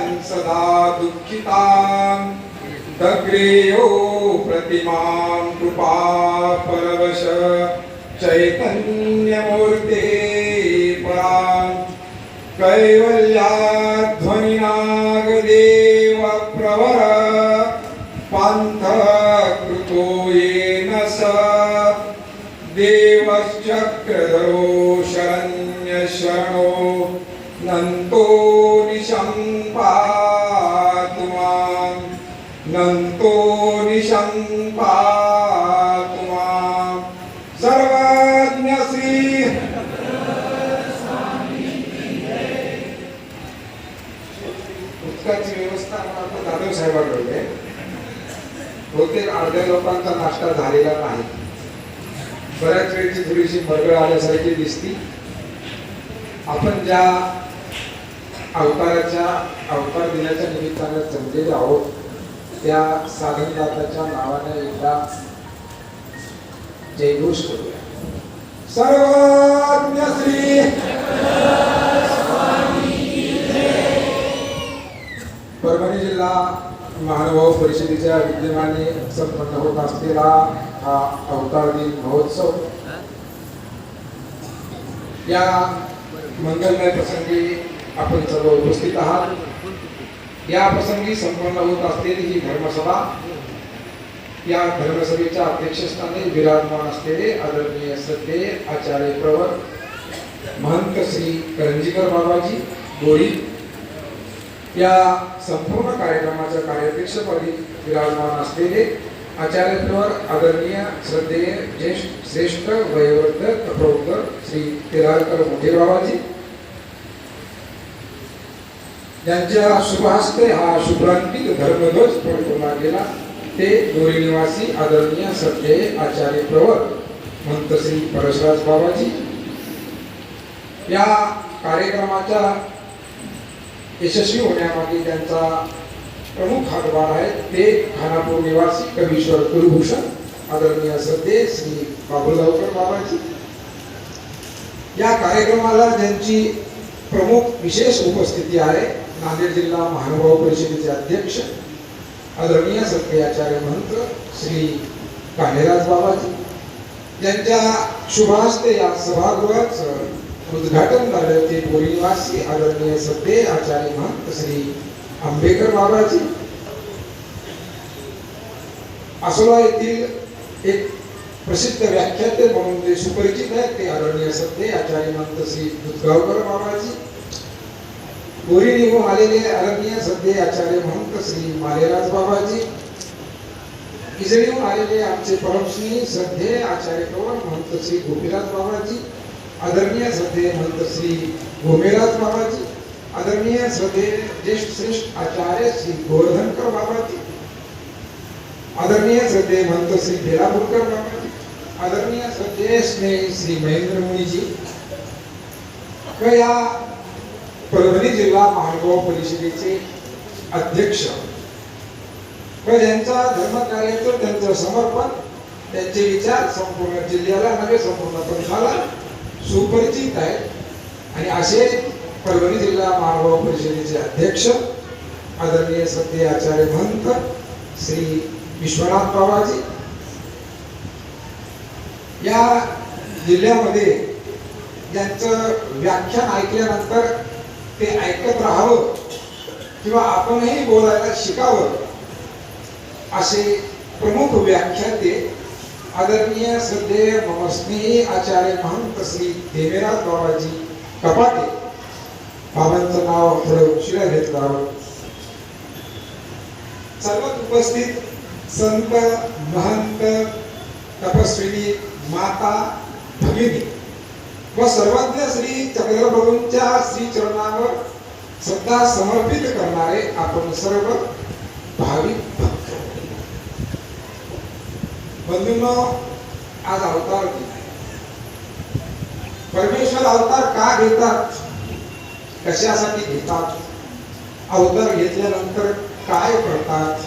सदा दुःखितां दग्रेयो प्रतिमां कृपा परवश चैतन्यमूर्ते परान् कैवल्याध्वनिनागदेवप्रवर। प्रवर पान्थकृतो येन स। देवश्चक्रधरो शरण्यशरणो नन्तो आपण साहेबांकडे बहुतेक अर्ध्या लोकांचा नाश्ता झालेला नाही. बऱ्याच वेळची थोडीशी मरगळ आल्यासारखी दिसती. आपण ज्या अवताराच्या अवतार दिनाच्या निमित्तानं जमलेले आहोत त्या साधनदाताच्या नावाने एकदा जयघोष करूया. सर्वज्ञ श्री परभणी जिल्हा महानुभाव परिषदेच्या विद्यमाने संपन्न होत असलेला हा अवतार दिन महोत्सव. या मंगलमय प्रसंगी आपण सर्व उपस्थित आहात. या प्रसंगी संपन्न होत असलेली ही धर्मसभा या धर्मसभेच्या अध्यक्षस्थानी विराजमान असलेले आदरणीय श्रद्धेय आचार्य प्रवर महंत श्री करंजीकर बाबाजी गोरी. या संपूर्ण कार्यक्रमाच्या कार्याध्यक्षपदी विराजमान असलेले आचार्यत्वर आदरणीय श्रद्धेय ज्येष्ठ श्रेष्ठ वयोवृद्ध प्रौढ श्री तेलारकर मोठेबाबाजी ज्यांच्या शुभहस्ते हा शुभ्रांतिक धर्मध्वज फडकवला गेला. ते दोरी निवासी आदरणीय श्रद्धेय आचार्य प्रवर मंत श्री परशराज बाबाजी. या कार्यक्रमाच्या यशस्वी होण्यामागे त्यांचा प्रमुख हातभार आहे. ते खानापूर निवासी कवीश्वर कुलभूषण आदरणीय सध्या श्री बाबुलगावकर बाबाजी या कार्यक्रमाला ज्यांची प्रमुख विशेष उपस्थिती आहे नांदेड जिल्हा महानुभाव परिषदेचे अध्यक्ष आदरणीय सत्याचार्य महंत श्री कान्हेराज बाबाजी. ज्यांच्या शुभहस्ते या सभागृहाचं उद्घाटन झालं ते पोलिवासी आदरणीय सत्य आचार्य महंत श्री आंबेकर बाबाजी. आसोला येथील एक प्रसिद्ध व्याख्याते म्हणून जे सुपरिचित आहेत ते आदरणीय सत्य आचार्य महंत श्री दुधगावकर बाबाजी. गोरी निघून आलेले आदरणीय सध्या आचार्य महंत श्री मालेराज बाबाजी. इजळीहून आलेले आमचे परमश्री श्रद्धे आचार्य प्रवर महंत श्री गोपीराज बाबाजी. आदरणीय श्रद्धे महंत श्री गोमेराज बाबाजी आदरणीय श्रद्धे ज्येष्ठ श्रेष्ठ आचार्य श्री गोवर्धनकर बाबाजी आदरणीय श्रद्धे महंत श्री बेलापूरकर बाबाजी आदरणीय श्रद्धे स्नेही श्री महेंद्र मुनीजी व या परभणी जिल्हा महानुभाव परिषदेचे अध्यक्ष व ज्यांचा धर्मकार्याचं त्यांचं समर्पण त्यांचे विचार संपूर्ण जिल्ह्याला नव्हे संपूर्ण पंथाला सुपरिचित आहेत. आणि असे परभणी जिल्हा महानुभाव परिषदेचे अध्यक्ष आदरणीय सत्य आचार्य महंत श्री विश्वनाथ बाबाजी. या जिल्ह्यामध्ये त्यांचं व्याख्यान ऐकल्यानंतर ते ऐकत राहावं किंवा आपणही बोलायला शिकावं असे प्रमुख व्याख्याते आदरणीय श्रद्धेय मम स्नेही आचार्य महंत श्री देवेराज बाबाजी कपाटे. बाबांचं नाव थोडं उशिरा घेतलं आहोत सर्वात उपस्थित संत महंत तपस्विनी माता भगिनी व सर्वज्ञ श्री चक्रप्रभूंच्या श्री चरणावर श्रद्धा समर्पित करणारे आपण सर्व भाविक बंधूंनो आज अवतार परमेश्वर अवतार का घेतात? कशासाठी घेतात? अवतार घेतल्यानंतर काय करतात?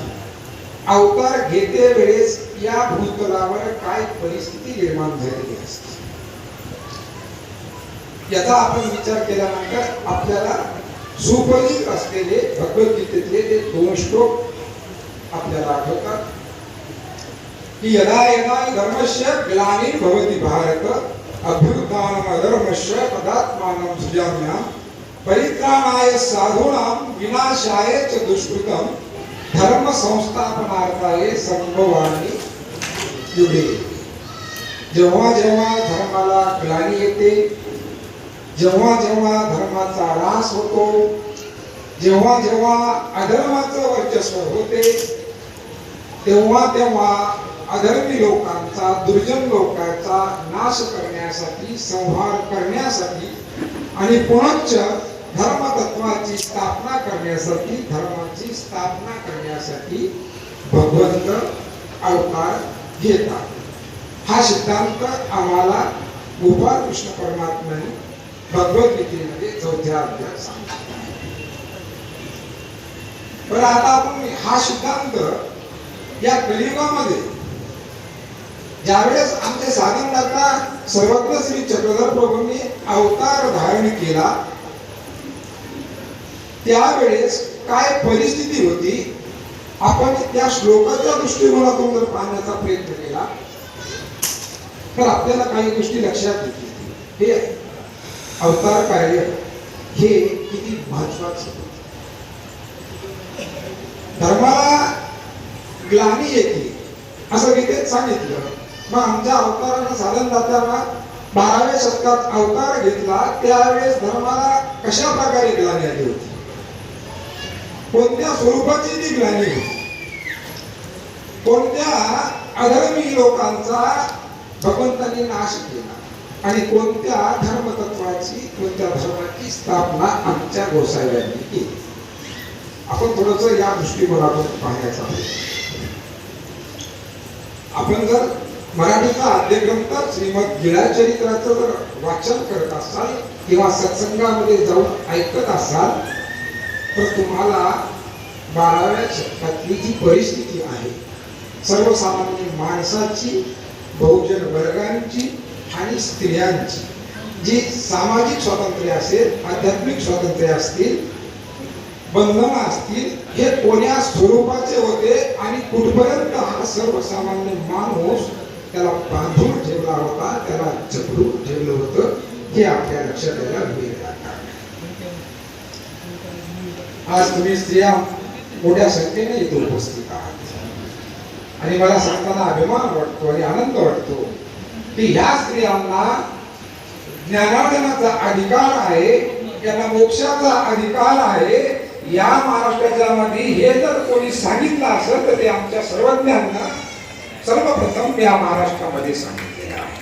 अवतार घेते वेळेस या भूतलावर काय परिस्थिती निर्माण झालेली असते? याचा आपण विचार केल्यानंतर आपल्याला सुपरिचित असलेले भगवद्गीतेतले ते दोन श्लोक आपल्याला आठवतात. की यदा यदा धर्मस्य ग्लानि भवति भारत अभ्युत्थानम् अधर्मस्य पदात्मानं सृजाम्यां परित्राणाय साधूनां विनाशाय च दुष्कृतं धर्म संस्थापनार्थाय संभवामी युगे। जेव्हा जेव्हा धर्माला ग्लानी येते जेव्हा जेव्हा धर्माचा ऱ्हास होतो जेव्हा जेव्हा अधर्माचं वर्चस्व होते तेव्हा तेव्हा अधर्मी लोकांचा दुर्जन लोकांचा नाश करण्यासाठी संहार करण्यासाठी आणि पुनश्च धर्मतत्वाची स्थापना करण्यासाठी धर्माची स्थापना करण्यासाठी भगवंत अवतार घेतात. हा सिद्धांत आम्हाला गोपाळ कृष्ण परमात्म्याने भगवद्गीतेमध्ये चौथ्या अध्यायात सांगितला पण आता आपण हा सिद्धांत या कलियुगामध्ये ज्यावेळेस आमचे साधनदाता सर्वत्र श्री चक्रधर प्रभूंनी अवतार धारण केला त्यावेळेस काय परिस्थिती होती? आपण त्या श्लोकाच्या दृष्टिकोनातून जर पाहण्याचा प्रयत्न केला तर आपल्याला काही गोष्टी लक्षात येतील. हे अवतार कार्य हे किती महत्वाचं धर्माला ग्लानी येते असं गीतेत सांगितलं. मग आमच्या अवतारानं जाताना बाराव्या शतकात अवतार घेतला त्यावेळेस धर्माला कशा प्रकारे ग्लानी आली होती? कोणत्या स्वरूपाची ती ग्लानी होती? कोणत्या अधर्मी लोकांचा भगवंतांनी नाश केला? आणि कोणत्या धर्मतत्वाची कोणत्या धर्माची स्थापना आमच्या गोसाव्यांनी केली? आपण थोडस या दृष्टिकोनातून पाहण्याचा आपण जर मराठीचा आद्यग्रंथ श्रीमद गिळाचरित्राचं जर वाचन करत असाल किंवा सत्संगामध्ये जाऊन ऐकत असाल तर तुम्हाला बाराव्या शतकातली जी परिस्थिती आहे सर्वसामान्य माणसाची बहुजन वर्गांची आणि स्त्रियांची जी सामाजिक स्वातंत्र्य असेल आध्यात्मिक स्वातंत्र्य असतील बंधनं असतील हे कोण्या स्वरूपाचे होते आणि कुठपर्यंत हा सर्वसामान्य माणूस त्याला बांधून ठेवला होता त्याला जपडून ठेवलं होतं हे आपल्या लक्षात यायला वेळ लागणार आज तुम्ही स्त्रिया मोठ्या संख्येने इथे उपस्थित आहात. आणि मला सांगताना अभिमान वाटतो आणि आनंद वाटतो की ह्या स्त्रियांना ज्ञानार्जनाचा अधिकार आहे त्यांना मोक्षाचा अधिकार आहे या महाराष्ट्राच्या मध्ये हे जर कोणी सांगितलं असेल तर ते आमच्या सर्वज्ञांना सर्वप्रथम या महाराष्ट्रामध्ये सांगितलेलं आहे.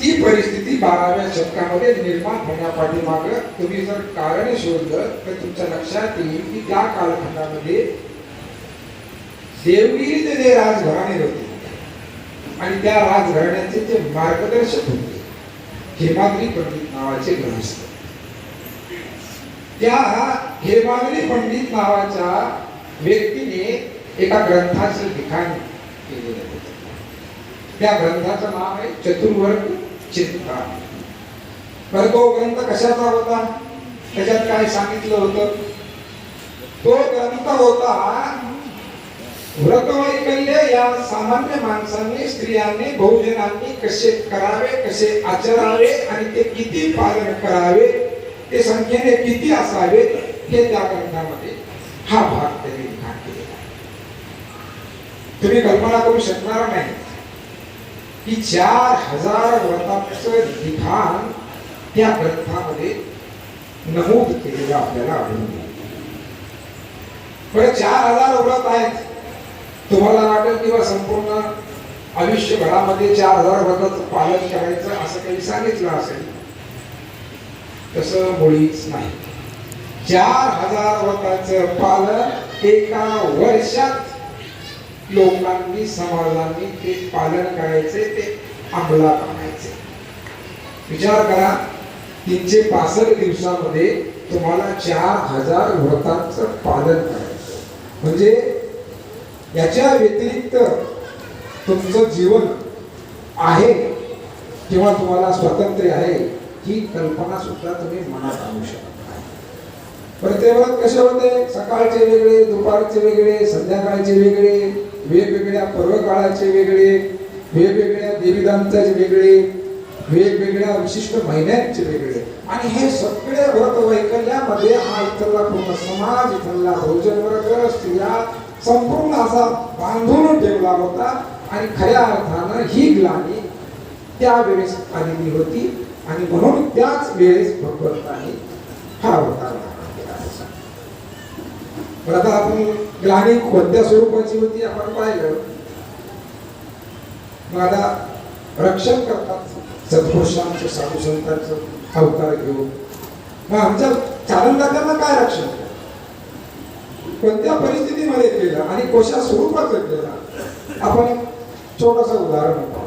ती परिस्थिती बाराव्या शतकामध्ये निर्माण होण्यापाठीमाग तुम्ही जर कारण शोधलं तर तुमच्या लक्षात येईल की त्या कालखंडामध्ये देवगिरीचे जे राजघराणे होते आणि त्या राजघराण्याचे जे मार्गदर्शक होते. हेमाद्री पंडित नावाचे ग्रहस्थ. त्या हेमाद्री पंडित नावाच्या व्यक्तीने एका ग्रंथाचे लिखाण केलेलं होतं त्या ग्रंथाचं नाव आहे चतुर्वर्ग चिंता बरं तो ग्रंथ कशाचा होता? त्याच्यात काय सांगितलं होतं? तो ग्रंथ होता व्रतवैकल्य या सामान्य माणसांनी स्त्रियांनी बहुजनांनी कसे करावे कसे आचरावे आणि ते किती पालन करावे ते संख्येने किती असावे हे त्या ग्रंथामध्ये हा भाग त्यांनी तुम्ही कल्पना करू शकणार नाही की चार हजार व्रतांचं लिखाण त्या ग्रंथामध्ये नमूद केलेलं आपल्याला आढळून पण चार हजार व्रत आहेत. तुम्हाला वाटेल किंवा संपूर्ण आयुष्यभरामध्ये चार हजार व्रताचं पालन करायचं असं काही सांगितलं असेल तसं मुळीच नाही. चार हजार व्रताचं पालन एका वर्षात लोकांनी समाजांनी ते पालन करायचे ते अंमलात आणायचे. विचार करा तीनशे पासष्ट दिवसामध्ये तुम्हाला चार हजार व्रतांचं पालन करायचं. म्हणजे याच्या व्यतिरिक्त तुमचं जीवन आहे किंवा तुम्हाला स्वातंत्र्य आहे ही कल्पना सुद्धा तुम्ही मनात आणू शकता नाही. पण ते कसे होते? सकाळचे वेगळे दुपारचे वेगळे संध्याकाळचे वेगळे वेगवेगळ्या पर्वकाळाचे वेगळे वेगवेगळ्या देवीदांताचे वेगळे वेगवेगळ्या विशिष्ट महिन्यांचे वेगळे. आणि हे सगळे व्रत वैकल्यामध्ये हा इथला पूर्ण समाज इथला भोजन वर्ग स्त्रिया संपूर्ण असा बांधून ठेवला होता. आणि खऱ्या अर्थानं ही ग्लानी त्यावेळेस आलेली होती. आणि म्हणून त्याच वेळेस भगवंताने हा होता पण आता आपण ग्लानी कोणत्या स्वरूपाची होती आपण पाहिलं? मग आता रक्षण करतात सत्पुरुषांचं साधू संतांचं अवतार घेऊन. मग आमच्या चालनदात्यांना काय रक्षण कोणत्या परिस्थितीमध्ये केलं आणि कशा स्वरूपाचं केलं आपण एक छोटस उदाहरण पाहू.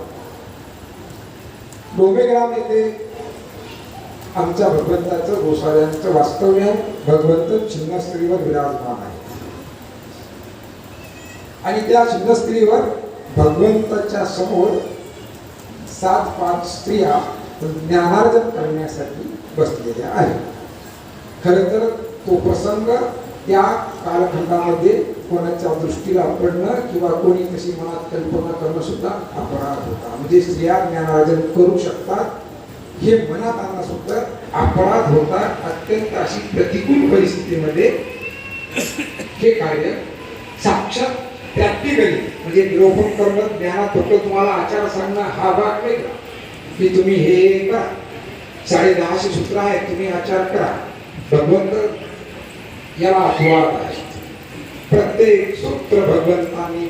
डोंबेग्राम येथे आमच्या भगवंताचं गोसाव्यांचं वास्तव्य आहे. भगवंत छिन्नस्त्रीवर विराजमान आहे. आणि त्या छिन्नस्त्रीवर भगवंताच्या समोर सात पाच स्त्रिया ज्ञानार्जन करण्यासाठी बसलेल्या आहेत. खर तर तो प्रसंग त्या कालखंडामध्ये कोणाच्या दृष्टीला पडणं किंवा कोणी तशी मनात कल्पना करणं सुद्धा अपराध होता. म्हणजे स्त्रिया ज्ञानार्जन करू शकतात हे मनात आला सुद्धा अपराध होता अत्यंत अशी प्रतिकूल परिस्थितीमध्ये. हे कार्य साक्षात प्रॅक्टिकली म्हणजे निरोपण करणं ज्ञानात होतं. तुम्हाला आचार सांगणं हा भाग वेगळा. की तुम्ही हे करा. साडे दहाशे सूत्र आहेत तुम्ही आचार करा. भगवंत याला अपवाद आहे. प्रत्येक सूत्र भगवंतांनी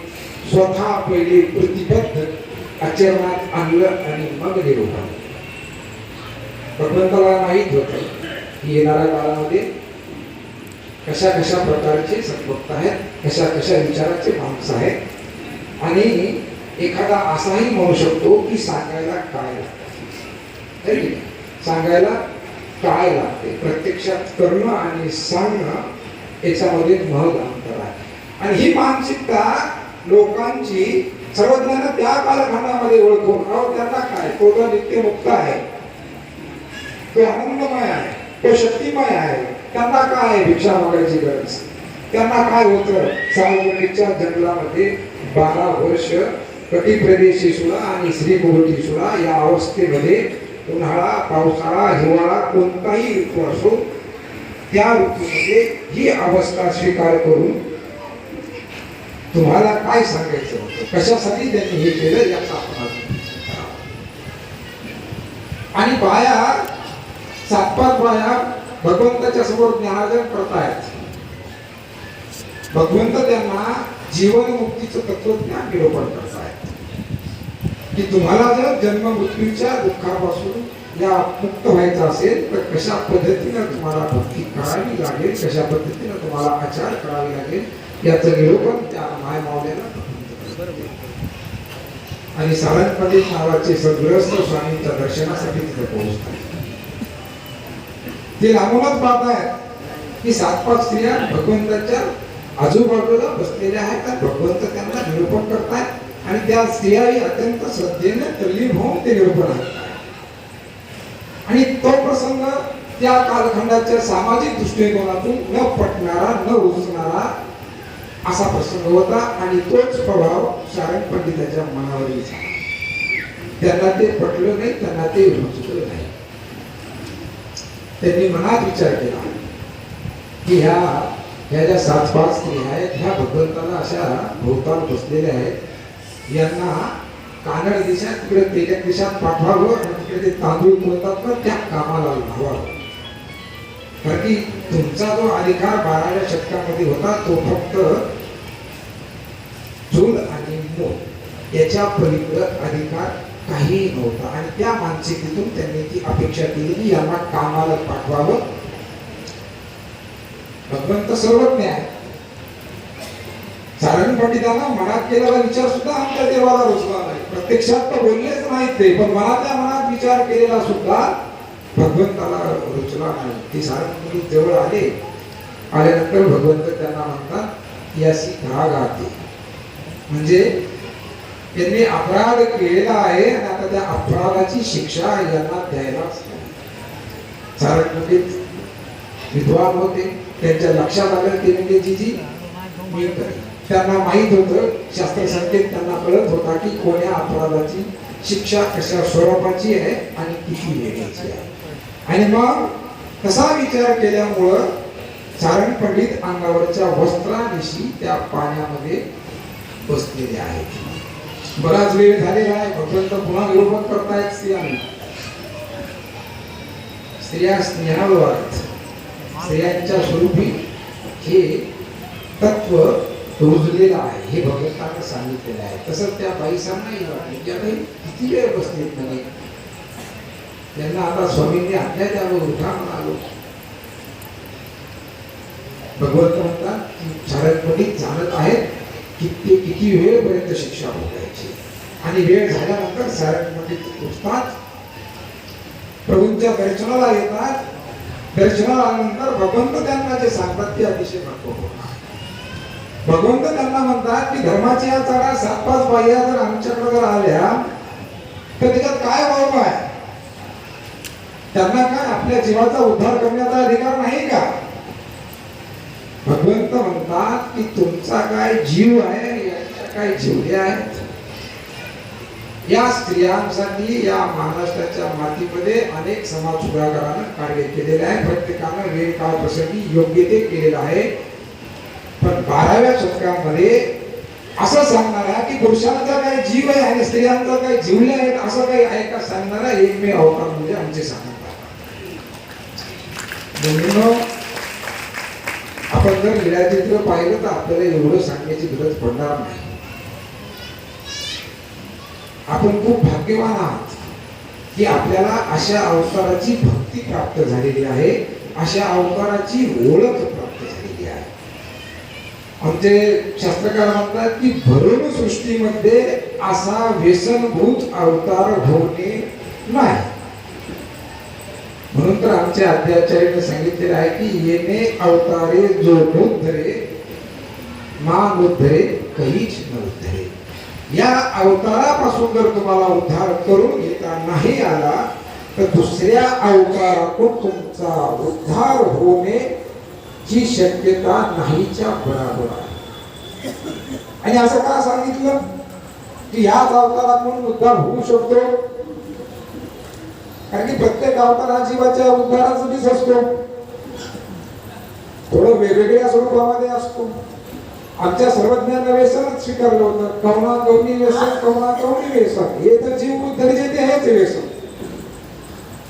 स्वतः पहिले प्रतिबद्ध आचरणात आणलं आणि मग निरोपण भगवंताला माहीत होतं की येणाऱ्या काळामध्ये कशा कशा प्रकारचे सद्भक्त आहेत कशा कशा विचाराचे माणसं आहेत. आणि एखादा असाही म्हणू शकतो की सांगायला काय लागतं. सांगायला काय लागते? प्रत्यक्षात करणं आणि सांगणं याच्यामध्ये महत्त्व अंतर आहे. आणि ही मानसिकता लोकांची सर्वज्ञांना त्या कालखंडामध्ये ओळखून अहो त्यांना काय? तो नित्य मुक्त आहे. तो आनंदमय आहे तो शक्तिमय आहे. त्यांना काय भिक्षा मागायची गरज? त्यांना काय होतं? सावगणीच्या जंगलामध्ये बारा वर्ष कटिप्रदेशी सुद्धा आणि श्रीकुबटी सुद्धा या अवस्थेमध्ये उन्हाळा पावसाळा हिवाळा कोणताही ऋतू असो त्या ऋतूमध्ये ही अवस्था स्वीकार करून तुम्हाला काय सांगायचं होतं? कशासाठी त्यांनी हे केलं याचा आणि बाया सात पाच बाया भगवंताच्या समोर ज्ञानार्जन करतायत भगवंत त्यांना जीवनमुक्तीचं तत्वज्ञान निरूपण करतायत की तुम्हाला जर जन्म मृत्यूच्या दुःखापासून या मुक्त व्हायचं असेल तर कशा पद्धतीनं तुम्हाला भक्ती करावी लागेल कशा पद्धतीनं तुम्हाला आचार करावे लागेल याचं निरोपण त्या माय मावल्याला आणि सारंगपदी नावाचे सद्ग्रस्त स्वामींच्या दर्शनासाठी तिथे पोहोचतात. ते लांबूनच आहेत की सात पाच स्त्रिया भगवंताच्या आजूबाजूला बसलेल्या आहेत आणि भगवंत त्यांना निरूपण करतायत आणि त्या स्त्रियाही अत्यंत श्रद्धेने तल्लीन होऊन ते निरूपण आहेत आणि तो प्रसंग त्या कालखंडाच्या सामाजिक दृष्टिकोनातून न पटणारा न रुजणारा असा प्रसंग होता आणि तोच प्रभाव शारण पंडिताच्या मनावर झाला. त्यांना ते पटलं नाही त्यांना ते रुजलं त्यांनी मनात विचार केला की ह्या ह्या ज्या सात पाच स्त्री आहेत ह्या भगवंताला अशा भोवताल बसलेल्या आहेत. यांना कानड दिशा तिकडे तेजक दिशात पाठवावं आणि तिकडे ते तांदूळ बोलतात ना त्या कामाला लावावं. कारण की तुमचा जो अधिकार बाराव्या शतकामध्ये होता तो फक्त चूल आणि मोल याच्या पलीकडे अधिकार काही नव्हता. आणि त्या मानसिकतेतून त्यांनी ती अपेक्षा केली की यांना कामाला पाठवावं. भगवंत सर्वज्ञ आहे. सारण पंडितांना मनात केलेला विचार सुद्धा आमच्या देवाला रुचला नाही. प्रत्यक्षात तर बोललेच नाहीत ते पण मनातल्या मनात विचार केलेला सुद्धा भगवंताला रुचला नाही. ते सारण पंडित जवळ आले आल्यानंतर भगवंत त्यांना म्हणतात यासी धाग गाते म्हणजे त्यांनी अपराध केलेला आहे आणि आता त्या अपराधाची शिक्षा यांना द्यायलाच नाही विद्वान होते. त्यांच्या लक्षात आलं ते म्हणजे जीजी मी त्यांना माहीत होतं शास्त्र संकेत त्यांना कळत होता की कोण्या अपराधाची शिक्षा कशा स्वरूपाची आहे आणि किती वेळेची आहे. आणि मग तसा विचार केल्यामुळं चारण पंडित अंगावरच्या वस्त्रानिशी त्या पाण्यामध्ये बसलेले आहेत. बराच वेळ झालेला आहे भगवंत पुन्हा निरूपण करतायत स्त्रियांना. स्त्रिया स्नेहावर आहेत. स्त्रियांच्या स्वरूपी हे तत्व रुजलेलं आहे हे भगवंतानं सांगितलेलं आहे. तसंच त्या बाईसांनाही वाटले की आता किती वेळ बसलेत म्हणे त्यांना आता स्वामींनी आज्ञा द्यावं उठा म्हणालो. भगवंत म्हणतात की चारणपणीत जाणत आहेत किती किती वेळपर्यंत शिक्षा भोगायची? आणि वेळ झाल्यानंतर सारणपणीत म्हणजे उठतात प्रभूंच्या दर्शनाला येतात. दर्शनाला आल्यानंतर भगवंत त्यांना जे सांगतात ते अतिशय महत्त्वपूर्ण आहे. भगवंत त्यांना म्हणतात की धर्माची या चारा सात पाच बाह्या जर आमच्याकडे जर आल्या तर त्याच्यात काय वाव आहे? त्यांना काय आपल्या जीवाचा उद्धार करण्याचा अधिकार नाही का? भगवंत म्हणतात की तुमचा काय जीव आहे यांच्या काय जीवल्या आहेत? या स्त्रियांसाठी या महाराष्ट्राच्या मातीमध्ये अनेक समाज सुधारकारानं कार्य केलेले आहे. प्रत्येकानं वेळ काळ प्रसंगी योग्य ते केलेलं आहे. पण बाराव्या शतकामध्ये असं सांगणार आहे की पुरुषांचा काय जीव आहे आणि स्त्रियांचा काही जीवले आहेत असं काही आहे का सांगणारा एकमेव अवतार म्हणजे आमचे सांगणार म्हणून आपण जर लीळाचित्र पाहिलं तर आपल्याला एवढं सांगण्याची गरज पडणार नाही. आपण खूप भाग्यवान आहात की आपल्याला अशा अवताराची भक्ती प्राप्त झालेली आहे अशा अवताराची ओळख प्राप्त झालेली आहे. आमचे शास्त्रकार म्हणतात की भरून सृष्टीमध्ये असा व्यसनभूत अवतार होणे नाही. म्हणून तर आमच्या अध्याचार्याने सांगितलेलं आहे की येणे अवतारे जो नोद्धरे मा नोद्धरे कहीच न उद्धरे या अवतारापासून जर तुम्हाला उद्धार करून घेता नाही आला तर दुसऱ्या अवतारातून तुमचा उद्धार होणे ची शक्यता नाहीच्या बराबर आहे. आणि असं का सांगितलं? की ह्याच अवतारातून उद्धार होऊ शकतो? कारण की प्रत्येक अवतार हा जीवाच्या उद्धारासाठीच असतो. थोडं वेगवेगळ्या स्वरूपामध्ये असतो. आमच्या सर्वज्ञांना व्यसनच स्वीकारलं होतं. कवना कवनी व्यसन कवना कवनी व्यसन. हे तर जीव उद्धरीचे ते हेच व्यसन.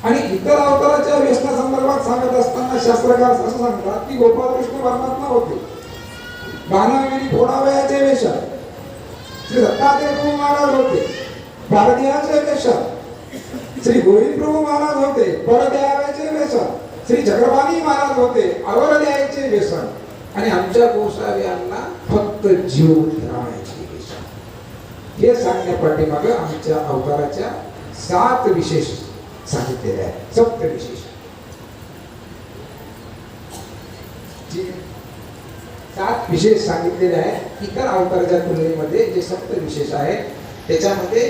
आणि इतर अवताराच्या व्यसना संदर्भात सांगत असताना शास्त्रकार असं सांगतात की गोपालकृष्ण परमात्मा होते. बाणावेळी थोडावयाचे वेषण श्री दत्तात्रय महाराज होते. भारतीयाचे वेषण श्री गोविंद प्रभू महाराज होते पर व्यसन. श्री चक्रपाणी महाराज होते अवर द्यायचे व्यसन. आणि आमच्या गोसाव्यांना फक्त जीव राहायचे व्यसन. हे सांगण्या पाठीमागं आमच्या अवताराच्या सात विशेष सांगितलेले आहेत. सप्त विशेष. सात विशेष सांगितलेले आहेत इतर अवताराच्या तुलनेमध्ये जे सप्त विशेष आहेत त्याच्यामध्ये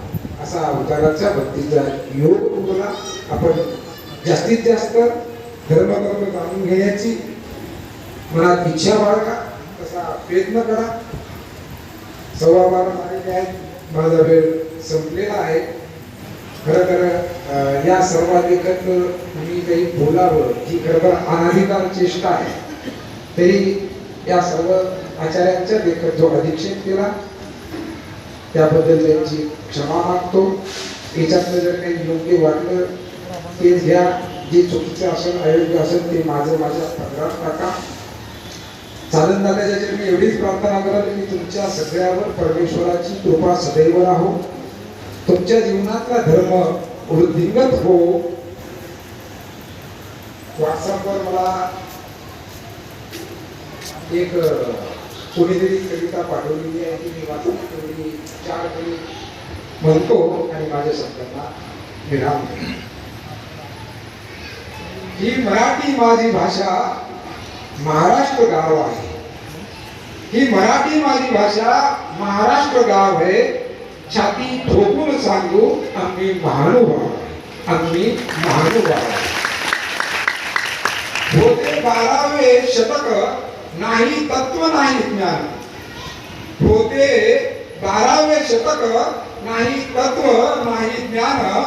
असा अवताराचा भक्तीचा योग तुम्हाला आपण जास्तीत जास्त धर्मधर्म जाणून घेण्याची मनात इच्छा बाळगा. तसा प्रयत्न करा. सव्वा बारा झालेले आहेत माझा वेळ संपलेला आहे. खरं तर या सर्वात एकत्र तुम्ही काही बोलावं ही खरं तर अनाधिकार चेष्टा आहे तरी या सर्व आचार्यांच्या देखत जो अधिक्षेप केला त्याबद्दल त्यांची क्षमा मागतो. याच्यातलं जर काही योग्य वाटलं ते घ्या. जे चुकीचं असेल अयोग्य असेल ते माझं माझ्या पदरात टाका. चालन दादाच्या मी एवढीच प्रार्थना कराल की तुमच्या सगळ्यावर परमेश्वराची कृपा सदैव राहो. तुमच्या जीवनातला धर्म वृद्धिंगत हो. व्हॉट्सअपवर मला एक कोणीतरी कविता पाठवलेली आहे की मी वाचून तेवढी चार कवी म्हणतो आणि माझ्या शब्दांना विराम ही मराठी माझी भाषा महाराष्ट्र गाव आहे. ही मराठी माझी भाषा महाराष्ट्र गाव आहे. छाती ठोकून सांगू आम्ही महानुभाव आम्ही महानुभाव होते बारावे शतक नाही तत्व नाही ज्ञान. होते बारावे शतक नाही तत्व नाही ज्ञान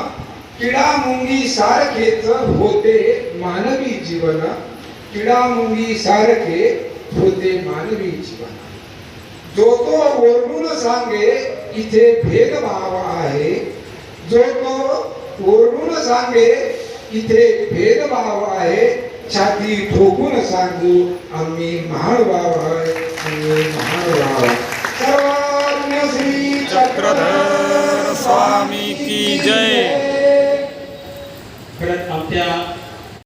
किडा मुंगी सारखेच होते मानवी जीवन. किडा मुंगी सारखे होते मानवी जीवन. जो तो ओरडून सांगे इथे भेदभाव आहे. जो तो ओरडून सांगे इथे भेदभाव आहे छाती ठोकून सांगू आम्ही महानुभाव आहे आम्ही महानुभाव. सर्वांना श्री चक्रधर स्वामी की जय. आमच्या